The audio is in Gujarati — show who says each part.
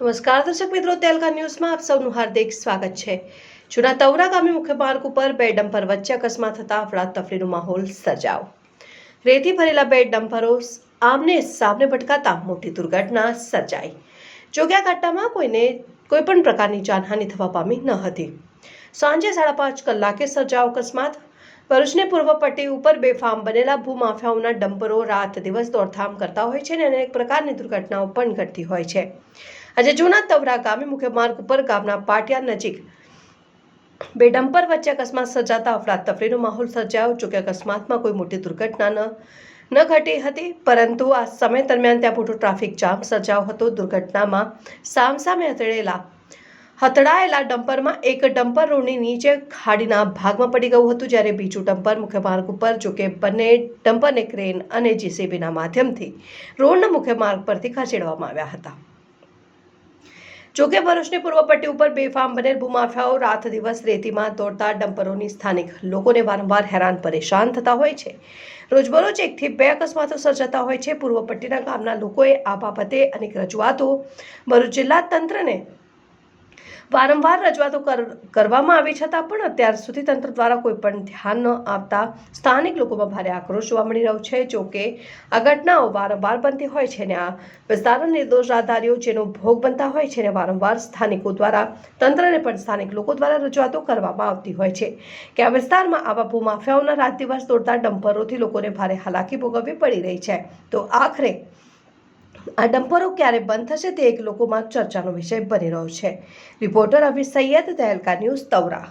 Speaker 1: નમસ્કાર દર્શક મિત્રો, તેલકા ન્યૂઝમાં આપ સૌનું હાર્દિક સ્વાગત છે. જૂના તવરા ગામે મુખ્ય માર્ગ ઉપર બે ડમ્પર વચ્ચે અકસ્માત થતા અફડાતફડીનો માહોલ સર્જાયો. રેતી ભરેલા બે ડમ્પરો આમને સામને ભટકાતા મોટી દુર્ઘટના સર્જાઈ. જોગ્યા ઘટનામાં કોઈને કોઈ પણ પ્રકારની જાનહાનિ થવા પામી ન હતી. સાંજે સાડા પાંચ કલાકે સર્જાયો અકસ્માત ભરૂચની પૂર્વ પટ્ટી ઉપર બેફામ બનેલા ભૂમાફિયાઓના ડમ્પરો રાત દિવસ દોડધામ કરતા હોય છે અને અનેક પ્રકારની દુર્ઘટનાઓ પણ ઘટતી હોય છે. આજે જૂના તવરા ગામે મુખ્ય માર્ગ ઉપર ગામના પાટિયા નજીક બે ડમ્પર વચ્ચે અકસ્માત સર્જાતા અફડાતફડીનો માહોલ સર્જાયો જોકે અકસ્માતમાં કોઈ મોટી દુર્ઘટના ન ન ઘટી હતી, પરંતુ આ સમય દરમિયાન ત્યાં મોટો ટ્રાફિક જામ સર્જાયો હતો. દુર્ઘટનામાં સામસામે અથડેલા હતડાયેલા ડમ્પરમાં એક ડમ્પર રોડની નીચે ખાડીના ભાગમાં પડી ગયું હતું, જ્યારે બીજું ડમ્પર મુખ્ય માર્ગ ઉપર જોકે બંને ડમ્પરને ક્રેન અને જીસીબીના માધ્યમથી રોડના મુખ્ય માર્ગ પરથી ખસેડવામાં આવ્યા હતા. જોકે ભરૂચની પૂર્વ પટ્ટી ઉપર બેફામ બનેલ ભૂમાફિયાઓ રાત દિવસ રેતીમાં દોડતા ડમ્પરોની સ્થાનિક લોકોને વારંવાર હેરાન પરેશાન થતા હોય છે. રોજબરોજ એકથી બે અકસ્માતો સર્જાતા હોય છે. પૂર્વ પટ્ટીના ગામના લોકોએ આ બાબતે અનેક રજૂઆતો ભરૂચ જિલ્લા તંત્રને વારંવાર રજૂઆતો કર- કરવામાં આવી છતાં પણ અત્યાર સુધી તંત્ર દ્વારા કોઈ પણ ધ્યાન ન આપતા સ્થાનિક લોકોમાં ભારે આક્રોશ જોવા મળી રહ્યો છે. જો કે આ ઘટનાઓ વારંવાર બનતી હોય છે ને આ વિસ્તારના નિર્દોષ રાહદારીઓ જેનો ભોગ બનતા હોય છે ને વારંવાર સ્થાનિકો દ્વારા, તંત્રને પણ સ્થાનિક લોકો દ્વારા રજૂઆતો કરવામાં આવતી હોય છે કે આ વિસ્તારમાં આવા ભૂમાફિયાઓના રાત દિવસ દોડતા ડમ્પરોથી લોકોને ભારે હાલાકી ભોગવવી પડી રહી છે. તો આખરે આ ડમ્પરો ક્યારે બંધ થશે તે એક લોકોમાં ચર્ચાનો વિષય બની રહ્યો છે. Reporter Abhi Saiyad, Tehelka news, Tavra.